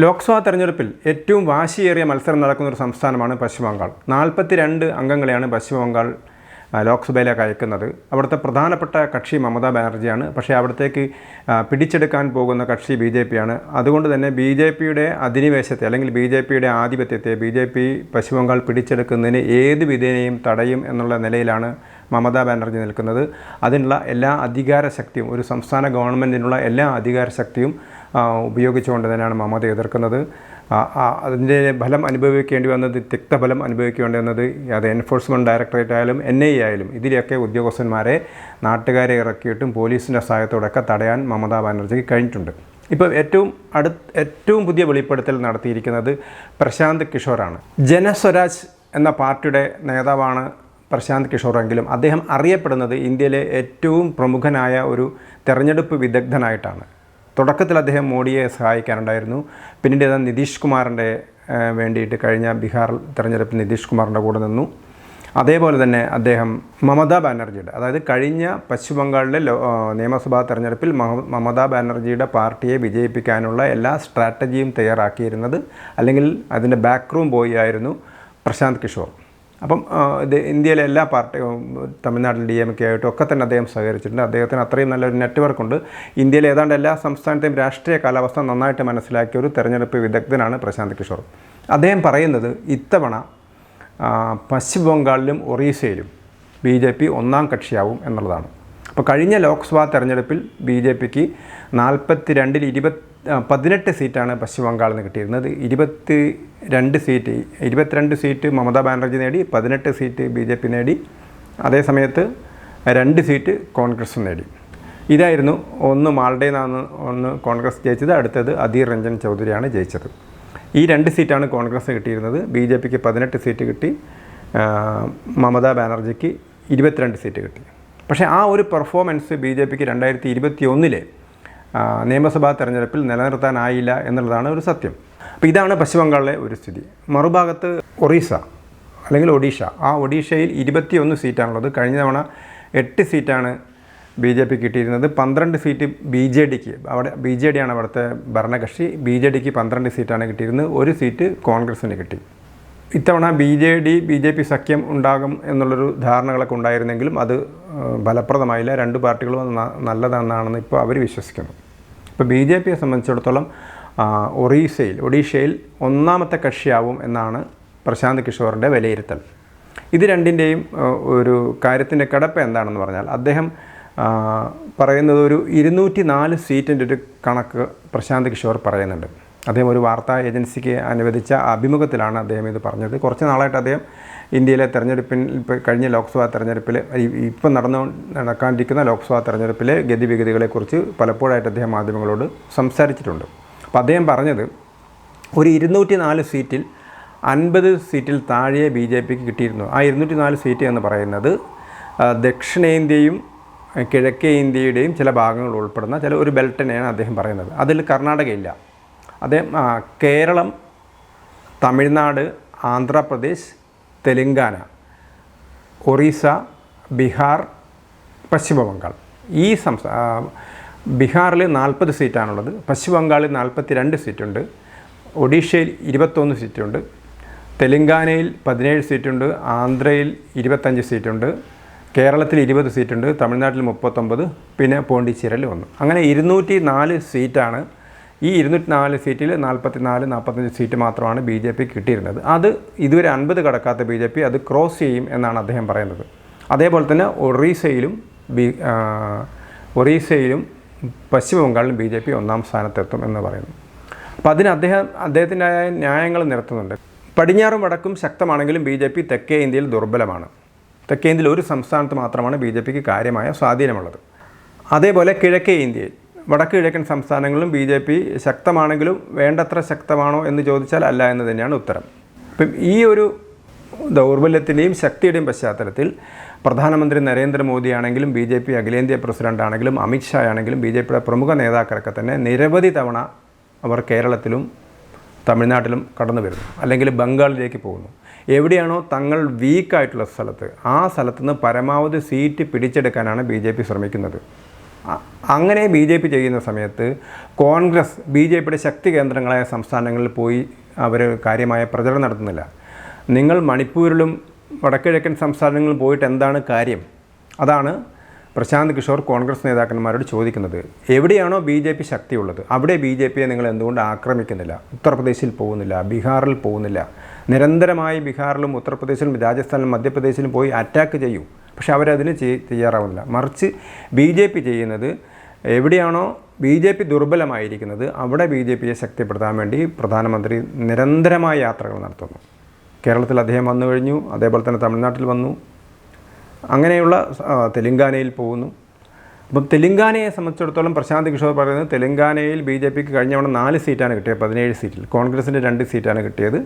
ലോക്സഭാ തെരഞ്ഞെടുപ്പിൽ ഏറ്റവും വാശിയേറിയ മത്സരം നടക്കുന്ന ഒരു സംസ്ഥാനമാണ് പശ്ചിമ ബംഗാൾ നാൽപ്പത്തി രണ്ട് അംഗങ്ങളെയാണ് പശ്ചിമ ബംഗാൾ ലോക്സഭയിലേക്ക് അയക്കുന്നത്. അവിടുത്തെ പ്രധാനപ്പെട്ട കക്ഷി മമതാ ബാനർജിയാണ്. പക്ഷേ അവിടത്തേക്ക് പിടിച്ചെടുക്കാൻ പോകുന്ന കക്ഷി ബി ജെ പിയാണ്. അതുകൊണ്ട് തന്നെ ബി ജെ പിയുടെ അധിനിവേശത്തെ അല്ലെങ്കിൽ ബി ജെ പിയുടെ ആധിപത്യത്തെ ബി ജെ പി പശ്ചിമ ബംഗാൾ പിടിച്ചെടുക്കുന്നതിന് ഏത് വിധേനയും തടയും എന്നുള്ള നിലയിലാണ് മമതാ ബാനർജി നിൽക്കുന്നത്. അതിനുള്ള എല്ലാ അധികാര ശക്തിയും ഒരു സംസ്ഥാന ഗവൺമെന്റിനുള്ള എല്ലാ അധികാര ശക്തിയും ഉപയോഗിച്ചുകൊണ്ട് തന്നെയാണ് മമത എതിർക്കുന്നത്. അതിന്റെ ഫലം അനുഭവിക്കേണ്ടി വന്നത് തിക്തഫലം അനുഭവിക്കേണ്ടി വന്നത് അത് എൻഫോഴ്സ്മെന്റ് ഡയറക്ടറേറ്റ് ആയാലും എൻ ഐ ആയാലും ഇതിലെയൊക്കെ ഉദ്യോഗസ്ഥന്മാരെ നാട്ടുകാരെ ഇറക്കിയിട്ടും പോലീസിന്റെ സഹായത്തോടൊക്കെ തടയാൻ മമതാ ബാനർജിക്ക് കഴിഞ്ഞിട്ടുണ്ട്. ഇപ്പോൾ ഏറ്റവും അടു ഏറ്റവും പുതിയ വെളിപ്പെടുത്തൽ നടത്തിയിരിക്കുന്നത് പ്രശാന്ത് കിഷോറാണ്. ജനസ്വരാജ് എന്ന പാർട്ടിയുടെ നേതാവാണ് പ്രശാന്ത് കിഷോറെങ്കിലും അദ്ദേഹം അറിയപ്പെടുന്നത് ഇന്ത്യയിലെ ഏറ്റവും പ്രമുഖനായ ഒരു തെരഞ്ഞെടുപ്പ് വിദഗ്ധനായിട്ടാണ്. തുടക്കത്തിൽ അദ്ദേഹം മോഡിയെ സഹായിക്കാനുണ്ടായിരുന്നു. പിന്നീട് അത് നിതീഷ് കുമാറിന്റെ വേണ്ടിയിട്ട് കഴിഞ്ഞ ബീഹാർ തെരഞ്ഞെടുപ്പിൽ നിതീഷ് കുമാറിന്റെ കൂടെ നിന്നു. അതേപോലെ തന്നെ അദ്ദേഹം മമതാ ബാനർജിയുടെ അതായത് കഴിഞ്ഞ പശ്ചിമ ബംഗാളിലെ നിയമസഭാ തെരഞ്ഞെടുപ്പിൽ മമതാ ബാനർജിയുടെ പാർട്ടിയെ വിജയിപ്പിക്കാനുള്ള എല്ലാ സ്ട്രാറ്റജിയും തയ്യാറാക്കിയിരുന്നത് അല്ലെങ്കിൽ അതിന്റെ ബാക്ക് റൂം ബോയ് ആയിരുന്നു പ്രശാന്ത് കിഷോർ. അപ്പം ഇന്ത്യയിലെ എല്ലാ പാർട്ടിയും തമിഴ്നാട്ടിൽ ഡി എം കെ ആയിട്ടും ഒക്കെ തന്നെ അദ്ദേഹം സഹകരിച്ചിട്ടുണ്ട്. അദ്ദേഹത്തിന് അത്രയും നല്ലൊരു നെറ്റ്വർക്ക് ഉണ്ട്. ഇന്ത്യയിലെ ഏതാണ്ട് എല്ലാ സംസ്ഥാനത്തെയും രാഷ്ട്രീയ കാലാവസ്ഥ നന്നായിട്ട് മനസ്സിലാക്കിയ ഒരു തെരഞ്ഞെടുപ്പ് വിദഗ്ധനാണ് പ്രശാന്ത് കിഷോർ. അദ്ദേഹം പറയുന്നത് ഇത്തവണ പശ്ചിമ ബംഗാളിലും ഒറീസയിലും ബി ജെ പി ഒന്നാം കക്ഷിയാവും എന്നുള്ളതാണ്. അപ്പോൾ കഴിഞ്ഞ ലോക്സഭാ തെരഞ്ഞെടുപ്പിൽ ബി ജെ പിക്ക് നാൽപ്പത്തി രണ്ടിൽ ഇരുപത് ആ, പതിനെട്ട് സീറ്റാണ് പശ്ചിമ ബംഗാളിൽ നിന്ന് കിട്ടിയിരുന്നത്. ഇരുപത്തി രണ്ട് സീറ്റ് ഇരുപത്തിരണ്ട് സീറ്റ് മമതാ ബാനർജി നേടി പതിനെട്ട് സീറ്റ് ബി ജെ പി നേടി അതേസമയത്ത് രണ്ട് സീറ്റ് കോൺഗ്രസ് നേടി. ഇതായിരുന്നു ഒന്ന് മാൾഡേന്നാണ് ഒന്ന് കോൺഗ്രസ് ജയിച്ചത് അടുത്തത് അധീർ രഞ്ജൻ ചൗധരിയാണ് ജയിച്ചത്. ഈ രണ്ട് സീറ്റാണ് കോൺഗ്രസ് കിട്ടിയിരുന്നത്. ബി ജെ പിക്ക് പതിനെട്ട് സീറ്റ് കിട്ടി മമതാ ബാനർജിക്ക് ഇരുപത്തിരണ്ട് സീറ്റ് കിട്ടി. പക്ഷേ ആ ഒരു പെർഫോമൻസ് ബി ജെ പിക്ക് രണ്ടായിരത്തി ഇരുപത്തി ഒന്നിലെ നിയമസഭാ തെരഞ്ഞെടുപ്പിൽ നിലനിർത്താനായില്ല എന്നുള്ളതാണ് ഒരു സത്യം. അപ്പോൾ ഇതാണ് പശ്ചിമ ബംഗാളിലെ ഒരു സ്ഥിതി. മറുഭാഗത്ത് ഒറീസ അല്ലെങ്കിൽ ഒഡീഷ. ആ ഒഡീഷയിൽ ഇരുപത്തിയൊന്ന് സീറ്റാണുള്ളത്. കഴിഞ്ഞ തവണ എട്ട് സീറ്റാണ് ബി ജെ പി കിട്ടിയിരുന്നത്. പന്ത്രണ്ട് സീറ്റ് ബി ജെ ഡിക്ക്. അവിടെ ബി ജെ ഡിയാണ് അവിടുത്തെ ഭരണകക്ഷി. ബി ജെ ഡിക്ക് പന്ത്രണ്ട് സീറ്റാണ് കിട്ടിയിരുന്നത്. ഒരു സീറ്റ് കോൺഗ്രസ്സിന് കിട്ടി. ഇത്തവണ B J D B J P സഖ്യം ഉണ്ടാകും എന്നുള്ളൊരു ധാരണകളൊക്കെ ഉണ്ടായിരുന്നെങ്കിലും അത് ഫലപ്രദമായില്ല. രണ്ട് പാർട്ടികളും നല്ലതെന്നാണെന്ന് ഇപ്പോൾ അവർ വിശ്വസിക്കുന്നു ഇപ്പോൾ ബി ജെ പിയെ സംബന്ധിച്ചിടത്തോളം ഒറീസയിൽ ഒഡീഷയിൽ ഒന്നാമത്തെ കക്ഷിയാവും എന്നാണ് പ്രശാന്ത് കിഷോറിന്റെ വിലയിരുത്തൽ. ഇത് രണ്ടിന്റെയും ഒരു കാര്യത്തിന്റെ കിടപ്പ് എന്താണെന്ന് പറഞ്ഞാൽ അദ്ദേഹം പറയുന്നത് ഒരു ഇരുന്നൂറ്റി നാല് സീറ്റിന്റെ ഒരു കണക്ക് പ്രശാന്ത് കിഷോർ പറയുന്നുണ്ട്. അദ്ദേഹം ഒരു വാർത്താ ഏജൻസിക്ക് അനുവദിച്ച അഭിമുഖത്തിലാണ് അദ്ദേഹം ഇത് പറഞ്ഞത്. കുറച്ച് നാളായിട്ട് അദ്ദേഹം ഇന്ത്യയിലെ തെരഞ്ഞെടുപ്പിൽ ഇപ്പോൾ കഴിഞ്ഞ ലോക്സഭാ തെരഞ്ഞെടുപ്പിൽ ഇപ്പം നടന്നു നടക്കാണ്ടിരിക്കുന്ന ലോക്സഭാ തെരഞ്ഞെടുപ്പിലെ ഗതിവിഗതികളെക്കുറിച്ച് പലപ്പോഴായിട്ട് അദ്ദേഹം മാധ്യമങ്ങളോട് സംസാരിച്ചിട്ടുണ്ട്. അപ്പോൾ അദ്ദേഹം പറഞ്ഞത് ഒരു ഇരുന്നൂറ്റി നാല് സീറ്റിൽ അൻപത് സീറ്റിൽ താഴെ ബി ജെ പിക്ക് കിട്ടിയിരുന്നു. ആ ഇരുന്നൂറ്റി നാല് സീറ്റ് എന്ന് പറയുന്നത് ദക്ഷിണേന്ത്യയും കിഴക്കേ ഇന്ത്യയുടെയും ചില ഭാഗങ്ങൾ ഉൾപ്പെടുന്ന ചില ഒരു ബെൽറ്റിനെയാണ് അദ്ദേഹം പറയുന്നത്. അതിൽ കർണാടകയില്ല. അദ്ദേഹം കേരളം തമിഴ്നാട് ആന്ധ്രാപ്രദേശ് തെലുങ്കാന ഒറീസ ബീഹാർ പശ്ചിമ ബംഗാൾ ഈ സംസ്ഥാന ബീഹാറിൽ നാൽപ്പത് സീറ്റാണുള്ളത് പശ്ചിമ ബംഗാളിൽ നാൽപ്പത്തി രണ്ട് സീറ്റുണ്ട് ഒഡീഷയിൽ ഇരുപത്തൊന്ന് സീറ്റുണ്ട് തെലുങ്കാനയിൽ പതിനേഴ് സീറ്റുണ്ട് ആന്ധ്രയിൽ ഇരുപത്തഞ്ച് സീറ്റുണ്ട് കേരളത്തിൽ ഇരുപത് സീറ്റുണ്ട് തമിഴ്നാട്ടിൽ മുപ്പത്തൊമ്പത് പിന്നെ പോണ്ടിച്ചേരിയിൽ ഒന്ന്. അങ്ങനെ ഇരുന്നൂറ്റി നാല് സീറ്റാണ് ഈ ഇരുന്നൂറ്റി നാല് സീറ്റിൽ നാൽപ്പത്തി നാല് നാൽപ്പത്തഞ്ച് സീറ്റ് മാത്രമാണ് ബി ജെ പി കിട്ടിയിരുന്നത്. അത് ഇതുവരെ അൻപത് കടക്കാത്ത ബി ജെ പി അത് ക്രോസ് ചെയ്യും എന്നാണ് അദ്ദേഹം പറയുന്നത്. അതേപോലെ തന്നെ ഒറീസയിലും ബി ഒറീസയിലും പശ്ചിമ ബംഗാളിലും ബി ജെ പി ഒന്നാം സ്ഥാനത്തെത്തും എന്ന് പറയുന്നു. അപ്പോൾ അതിന് അദ്ദേഹം അദ്ദേഹത്തിന്റെതായ ന്യായങ്ങൾ നിരത്തുന്നുണ്ട്. പടിഞ്ഞാറും വടക്കും ശക്തമാണെങ്കിലും ബി ജെ പി തെക്കേ ഇന്ത്യയിൽ ദുർബലമാണ്. തെക്കേ ഇന്ത്യയിൽ ഒരു സംസ്ഥാനത്ത് മാത്രമാണ് ബി ജെ പിക്ക് കാര്യമായ സ്വാധീനമുള്ളത്. അതേപോലെ കിഴക്കേ ഇന്ത്യയിൽ വടക്ക് കിഴക്കൻ സംസ്ഥാനങ്ങളിലും ബി ജെ പി ശക്തമാണെങ്കിലും വേണ്ടത്ര ശക്തമാണോ എന്ന് ചോദിച്ചാൽ അല്ല എന്ന് തന്നെയാണ് ഉത്തരം. ഇപ്പം ഈ ഒരു ദൗർബല്യത്തിന്റെയും ശക്തിയുടെയും പശ്ചാത്തലത്തിൽ പ്രധാനമന്ത്രി നരേന്ദ്രമോദി ആണെങ്കിലും ബി ജെ പി അഖിലേന്ത്യാ പ്രസിഡന്റ് ആണെങ്കിലും അമിത്ഷാ ആണെങ്കിലും ബി ജെ പിയുടെ പ്രമുഖ നേതാക്കളൊക്കെ തന്നെ നിരവധി തവണ അവർ കേരളത്തിലും തമിഴ്നാട്ടിലും കടന്നു വരുന്നു. അല്ലെങ്കിൽ ബംഗാളിലേക്ക് പോകുന്നു. എവിടെയാണോ തങ്ങൾ വീക്കായിട്ടുള്ള സ്ഥലത്ത് ആ സ്ഥലത്ത് നിന്ന് പരമാവധി സീറ്റ് പിടിച്ചെടുക്കാനാണ് ബി ജെ പി ശ്രമിക്കുന്നത്. അങ്ങനെ ബി ജെ പി ചെയ്യുന്ന സമയത്ത് കോൺഗ്രസ് ബി ജെ പിയുടെ ശക്തി കേന്ദ്രങ്ങളായ സംസ്ഥാനങ്ങളിൽ പോയി അവർ കാര്യമായ പ്രചരണം നടത്തുന്നില്ല. നിങ്ങൾ മണിപ്പൂരിലും വടക്കിഴക്കൻ സംസ്ഥാനങ്ങളിൽ പോയിട്ട് എന്താണ് കാര്യം? അതാണ് പ്രശാന്ത് കിഷോർ കോൺഗ്രസ് നേതാക്കന്മാരോട് ചോദിക്കുന്നത്. എവിടെയാണോ ബി ജെ പി ശക്തിയുള്ളത്? അവിടെ ബി ജെ പിയെ നിങ്ങൾ എന്തുകൊണ്ട് ആക്രമിക്കുന്നില്ല? ഉത്തർപ്രദേശിൽ പോകുന്നില്ല ബീഹാറിൽ പോകുന്നില്ല. നിരന്തരമായി ബീഹാറിലും ഉത്തർപ്രദേശിലും രാജസ്ഥാനിലും മധ്യപ്രദേശിലും പോയി അറ്റാക്ക് ചെയ്യൂ. പക്ഷെ അവരതിന് ചെയ് തയ്യാറാവുന്നില്ല. മറിച്ച് ബി ജെ പി ചെയ്യുന്നത് എവിടെയാണോ ബി ജെ പി ദുർബലമായിരിക്കുന്നത് അവിടെ ബി ജെ പിയെ ശക്തിപ്പെടുത്താൻ വേണ്ടി പ്രധാനമന്ത്രി നിരന്തരമായ യാത്രകൾ നടത്തുന്നു. കേരളത്തിൽ അദ്ദേഹം വന്നു കഴിഞ്ഞു അതേപോലെ തന്നെ തമിഴ്നാട്ടിൽ വന്നു. അങ്ങനെയുള്ള തെലുങ്കാനയിൽ പോകുന്നു. അപ്പം തെലുങ്കാനയെ സംബന്ധിച്ചിടത്തോളം പ്രശാന്ത് കിഷോർ പറയുന്നത് തെലുങ്കാനയിൽ ബി ജെ പിക്ക് കഴിഞ്ഞ തവണ നാല് സീറ്റാണ് കിട്ടിയത് പതിനേഴ് സീറ്റിൽ. കോൺഗ്രസിന്റെ രണ്ട് സീറ്റാണ് കിട്ടിയത്.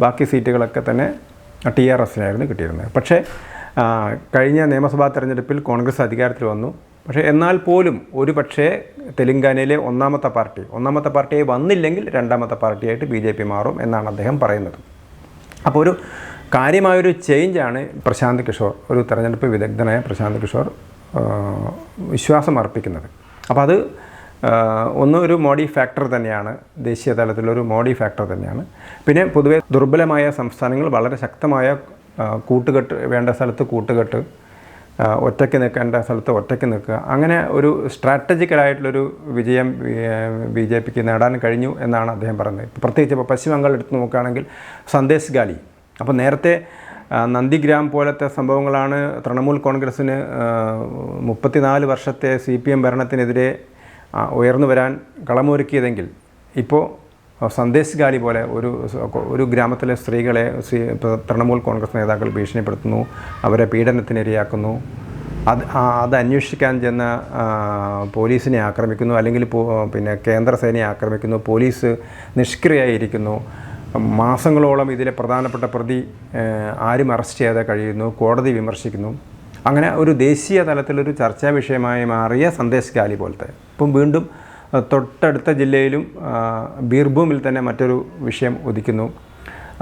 ബാക്കി സീറ്റുകളൊക്കെ തന്നെ ടി ആർ എസിനായിരുന്നു കിട്ടിയിരുന്നത്. പക്ഷേ കഴിഞ്ഞ നിയമസഭാ തെരഞ്ഞെടുപ്പിൽ കോൺഗ്രസ് അധികാരത്തിൽ വന്നു. പക്ഷേ എന്നാൽ പോലും ഒരു പക്ഷേ തെലുങ്കാനയിലെ ഒന്നാമത്തെ പാർട്ടി ഒന്നാമത്തെ പാർട്ടിയെ വന്നില്ലെങ്കിൽ രണ്ടാമത്തെ പാർട്ടിയായിട്ട് ബി ജെ പി മാറും എന്നാണ് അദ്ദേഹം പറയുന്നത്. അപ്പോൾ ഒരു കാര്യമായൊരു ചേഞ്ചാണ് പ്രശാന്ത് കിഷോർ ഒരു തെരഞ്ഞെടുപ്പ് വിദഗ്ധനായ പ്രശാന്ത് കിഷോർ വിശ്വാസം അർപ്പിക്കുന്നത്. അപ്പോൾ അത് ഒന്ന് ഒരു മോഡി ഫാക്ടർ തന്നെയാണ് ദേശീയ തലത്തിലൊരു മോഡി ഫാക്ടർ തന്നെയാണ്. പിന്നെ പൊതുവെ ദുർബലമായ സംസ്ഥാനങ്ങൾ വളരെ ശക്തമായ കൂട്ടുകെട്ട് വേണ്ട സ്ഥലത്ത് കൂട്ടുകെട്ട് ഒറ്റയ്ക്ക് നിൽക്കേണ്ട സ്ഥലത്ത് ഒറ്റയ്ക്ക് നിൽക്കുക അങ്ങനെ ഒരു സ്ട്രാറ്റജിക്കലായിട്ടുള്ളൊരു വിജയം ബി ജെ പിക്ക് നേടാൻ കഴിഞ്ഞു എന്നാണ് അദ്ദേഹം പറയുന്നത്. പ്രത്യേകിച്ച് ഇപ്പോൾ പശ്ചിമ ബംഗാൾ എടുത്ത് നോക്കുകയാണെങ്കിൽ സന്ദേശ് ഗാലി അപ്പോൾ നേരത്തെ നന്ദിഗ്രാം പോലത്തെ സംഭവങ്ങളാണ് തൃണമൂൽ കോൺഗ്രസ്സിന് മുപ്പത്തിനാല് വർഷത്തെ സി പി എം ഭരണത്തിനെതിരെ ഉയർന്നു വരാൻ കളമൊരുക്കിയതെങ്കിൽ ഇപ്പോൾ സന്ദേശ് പോലെ ഒരു ഒരു ഗ്രാമത്തിലെ സ്ത്രീകളെ തൃണമൂൽ കോൺഗ്രസ് നേതാക്കൾ ഭീഷണിപ്പെടുത്തുന്നു അവരെ പീഡനത്തിനിരയാക്കുന്നു അത് അത് അന്വേഷിക്കാൻ ചെന്ന പോലീസിനെ ആക്രമിക്കുന്നു അല്ലെങ്കിൽ പിന്നെ കേന്ദ്ര സേനയെ ആക്രമിക്കുന്നു പോലീസ് നിഷ്ക്രിയായിരിക്കുന്നു മാസങ്ങളോളം ഇതിലെ പ്രധാനപ്പെട്ട പ്രതി ആരും അറസ്റ്റ് ചെയ്യാതെ കഴിയുന്നു കോടതി വിമർശിക്കുന്നു. അങ്ങനെ ഒരു ദേശീയ തലത്തിലൊരു ചർച്ചാ വിഷയമായി മാറിയ സന്ദേശ് ഗാലി പോലത്തെ. ഇപ്പം വീണ്ടും തൊട്ടടുത്ത ജില്ലയിലും ബീർഭൂമിൽ തന്നെ മറ്റൊരു വിഷയം ഉദിക്കുന്നു.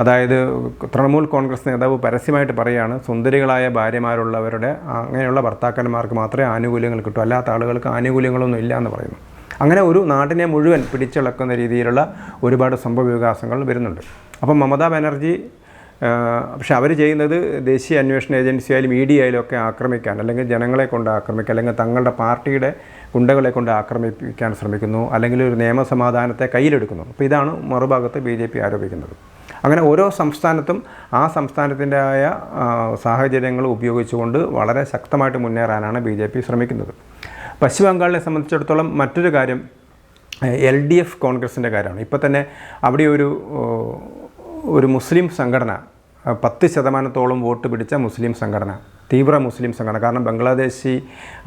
അതായത് തൃണമൂൽ കോൺഗ്രസ് നേതാവ് പരസ്യമായിട്ട് പറയുകയാണ് സുന്ദരികളായ ഭാര്യമാരുള്ളവരുടെ അങ്ങനെയുള്ള ഭർത്താക്കന്മാർക്ക് മാത്രമേ ആനുകൂല്യങ്ങൾ കിട്ടൂ അല്ലാത്ത ആളുകൾക്ക് ആനുകൂല്യങ്ങളൊന്നും ഇല്ല എന്ന് പറയുന്നു. അങ്ങനെ ഒരു നാടിനെ മുഴുവൻ പിടിച്ചിളക്കുന്ന രീതിയിലുള്ള ഒരുപാട് സംഭവ വികാസങ്ങൾ വരുന്നുണ്ട്. അപ്പം മമതാ ബാനർജി പക്ഷെ അവർ ചെയ്യുന്നത് ദേശീയ അന്വേഷണ ഏജൻസി ആയാലും ഇ ഡി ആയാലും ഒക്കെ ആക്രമിക്കാൻ അല്ലെങ്കിൽ ജനങ്ങളെ കൊണ്ട് ആക്രമിക്കുക അല്ലെങ്കിൽ തങ്ങളുടെ പാർട്ടിയുടെ ഗുണ്ടകളെ കൊണ്ട് ആക്രമിപ്പിക്കാൻ ശ്രമിക്കുന്നു അല്ലെങ്കിൽ ഒരു നിയമസമാധാനത്തെ കയ്യിലെടുക്കുന്നു. അപ്പോൾ ഇതാണ് മറുഭാഗത്ത് ബി ജെ പി ആരോപിക്കുന്നത്. അങ്ങനെ ഓരോ സംസ്ഥാനത്തും ആ സംസ്ഥാനത്തിന്റെതായ സാഹചര്യങ്ങൾ ഉപയോഗിച്ചുകൊണ്ട് വളരെ ശക്തമായിട്ട് മുന്നേറാനാണ് ബി ജെ പി ശ്രമിക്കുന്നത്. പശ്ചിമ ബംഗാളിനെ സംബന്ധിച്ചിടത്തോളം മറ്റൊരു കാര്യം എൽ ഡി എഫ് കോൺഗ്രസിന്റെ കാര്യമാണ്. ഇപ്പോൾ തന്നെ അവിടെ ഒരു ഒരു മുസ്ലിം സംഘടന പത്ത് ശതമാനത്തോളം വോട്ട് പിടിച്ച മുസ്ലിം സംഘടന തീവ്ര മുസ്ലിം സംഘടന. കാരണം ബംഗ്ലാദേശി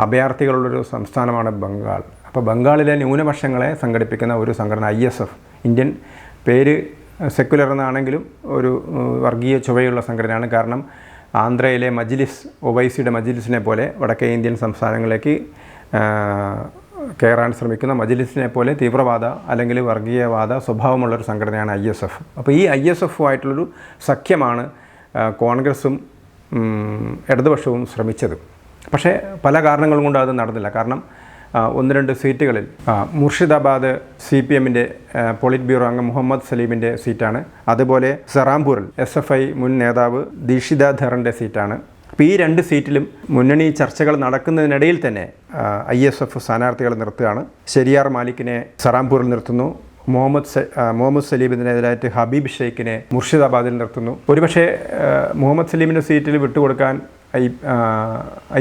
അഭയാർത്ഥികളുള്ളൊരു സംസ്ഥാനമാണ് ബംഗാൾ. അപ്പോൾ ബംഗാളിലെ ന്യൂനപക്ഷങ്ങളെ സംഘടിപ്പിക്കുന്ന ഒരു സംഘടന ഐ എസ് എഫ്. ഇന്ത്യൻ പേര് സെക്കുലർ എന്നാണെങ്കിലും ഒരു വർഗീയ ചുവയുള്ള സംഘടനയാണ്. കാരണം ആന്ധ്രയിലെ മജ്ലിസ് ഒവൈസിയുടെ മജ്ലിസിനെ പോലെ വടക്കേ ഇന്ത്യൻ സംസ്ഥാനങ്ങളിലേക്ക് കയറാൻ ശ്രമിക്കുന്ന മജ്ലിസിനെ പോലെ തീവ്രവാദ അല്ലെങ്കിൽ വർഗീയവാദ സ്വഭാവമുള്ളൊരു സംഘടനയാണ് ഐ എസ് എഫ്. അപ്പോൾ ഈ ഐ എസ് എഫുമായിട്ടുള്ളൊരു സഖ്യമാണ് കോൺഗ്രസും ഇടതുപക്ഷവും ശ്രമിച്ചത്. പക്ഷേ പല കാരണങ്ങളും കൊണ്ട് അത് നടന്നില്ല. കാരണം ഒന്ന് രണ്ട് സീറ്റുകളിൽ മുർഷിദാബാദ് സി പി എമ്മിന്റെ പോളിറ്റ് ബ്യൂറോ അംഗം മുഹമ്മദ് സലീമിന്റെ സീറ്റാണ്. അതുപോലെ സെറാംപൂരിൽ എസ് എഫ് ഐ മുൻ നേതാവ് ദീക്ഷിത ധറിന്റെ സീറ്റാണ്. അപ്പോൾ ഈ രണ്ട് സീറ്റിലും മുന്നണി ചർച്ചകൾ നടക്കുന്നതിനിടയിൽ തന്നെ ഐ എസ് എഫ് സ്ഥാനാർത്ഥികളെ നിർത്തുകയാണ്. ശരിയാർ മാലിക്കിനെ സറാംപൂരിൽ നിർത്തുന്നു. മുഹമ്മദ് മുഹമ്മദ് സലീമിനെതിരായിട്ട് ഹബീബ് ഷെയ്ഖിനെ മുർഷിദാബാദിൽ നിർത്തുന്നു. ഒരുപക്ഷെ മുഹമ്മദ് സലീമിന്റെ സീറ്റിൽ വിട്ടുകൊടുക്കാൻ ഐ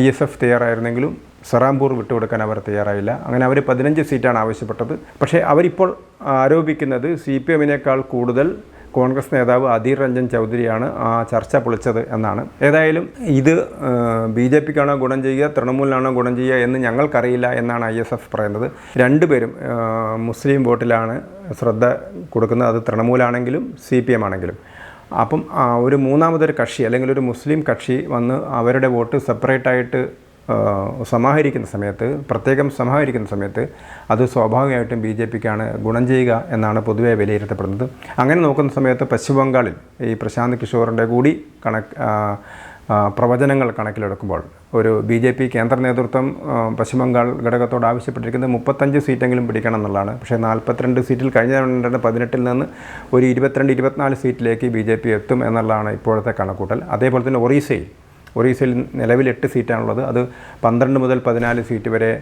ഐ എസ് എഫ് തയ്യാറായിരുന്നെങ്കിലും സറാംപൂർ വിട്ടുകൊടുക്കാൻ അവർ തയ്യാറായില്ല. അങ്ങനെ അവർ പതിനഞ്ച് സീറ്റാണ് ആവശ്യപ്പെട്ടത്. പക്ഷേ അവരിപ്പോൾ ആരോപിക്കുന്നത് സി പി എമ്മിനേക്കാൾ കൂടുതൽ കോൺഗ്രസ് നേതാവ് അധീർ രഞ്ജൻ ചൗധരിയാണ് ആ ചർച്ച പൊളിച്ചത് എന്നാണ്. ഏതായാലും ഇത് ബി ജെ പിക്കാണോ ഗുണം ചെയ്യുക തൃണമൂലിനാണോ ഗുണം ചെയ്യുക എന്ന് ഞങ്ങൾക്കറിയില്ല എന്നാണ് ഐ എസ് എഫ് പറയുന്നത്. രണ്ടുപേരും മുസ്ലിം വോട്ടിലാണ് ശ്രദ്ധ കൊടുക്കുന്നത്. അത് തൃണമൂലാണെങ്കിലും സി പി എം ആണെങ്കിലും അപ്പം ഒരു മൂന്നാമതൊരു കക്ഷി അല്ലെങ്കിൽ ഒരു മുസ്ലിം കക്ഷി വന്ന് അവരുടെ വോട്ട് സെപ്പറേറ്റായിട്ട് സമാഹരിക്കുന്ന സമയത്ത് പ്രത്യേകം സമാഹരിക്കുന്ന സമയത്ത് അത് സ്വാഭാവികമായിട്ടും ബി ജെ പിക്കാണ് ഗുണം ചെയ്യുക എന്നാണ് പൊതുവെ വിലയിരുത്തപ്പെടുന്നത്. അങ്ങനെ നോക്കുന്ന സമയത്ത് പശ്ചിമ ബംഗാളിൽ ഈ പ്രശാന്ത് കിഷോറിന്റെ കൂടി കണക്ക് പ്രവചനങ്ങൾ കണക്കിലെടുക്കുമ്പോൾ ഒരു ബി ജെ പി കേന്ദ്ര നേതൃത്വം പശ്ചിമബംഗാൾ പശ്ചിമ ബംഗാൾ ഘടകത്തോട് ആവശ്യപ്പെട്ടിരിക്കുന്നത് മുപ്പത്തഞ്ച് സീറ്റെങ്കിലും പിടിക്കണം എന്നുള്ളതാണ്. പക്ഷേ നാൽപ്പത്തിരണ്ട് സീറ്റിൽ കഴിഞ്ഞ രണ്ടായിരത്തി പതിനെട്ടിൽ നിന്ന് ഒരു ഇരുപത്തിരണ്ട് ഇരുപത്തിനാല് സീറ്റിലേക്ക് ബി ജെ പി എത്തും എന്നുള്ളതാണ് ഇപ്പോഴത്തെ കണക്കൂട്ടൽ. അതേപോലെ തന്നെ ഒറീസയിൽ ഒറീസയിൽ നിലവിൽ എട്ട് സീറ്റാണുള്ളത്. അത് പന്ത്രണ്ട് മുതൽ പതിനാല് സീറ്റ് വരെ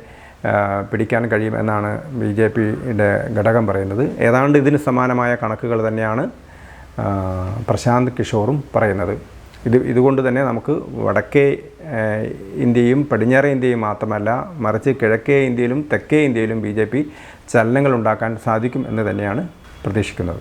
പിടിക്കാൻ കഴിയും എന്നാണ് ബി ജെ പിയുടെ ഘടകം പറയുന്നത്. ഏതാണ്ട് ഇതിന് സമാനമായ കണക്കുകൾ തന്നെയാണ് പ്രശാന്ത് കിഷോറും പറയുന്നത്. ഇത് ഇതുകൊണ്ട് തന്നെ നമുക്ക് വടക്കേ ഇന്ത്യയും പടിഞ്ഞാറേ ഇന്ത്യയും മാത്രമല്ല മറിച്ച് കിഴക്കേ ഇന്ത്യയിലും തെക്കേ ഇന്ത്യയിലും ബി ജെ പി ചലനങ്ങൾ ഉണ്ടാക്കാൻ സാധിക്കും എന്ന് തന്നെയാണ് പ്രതീക്ഷിക്കുന്നത്.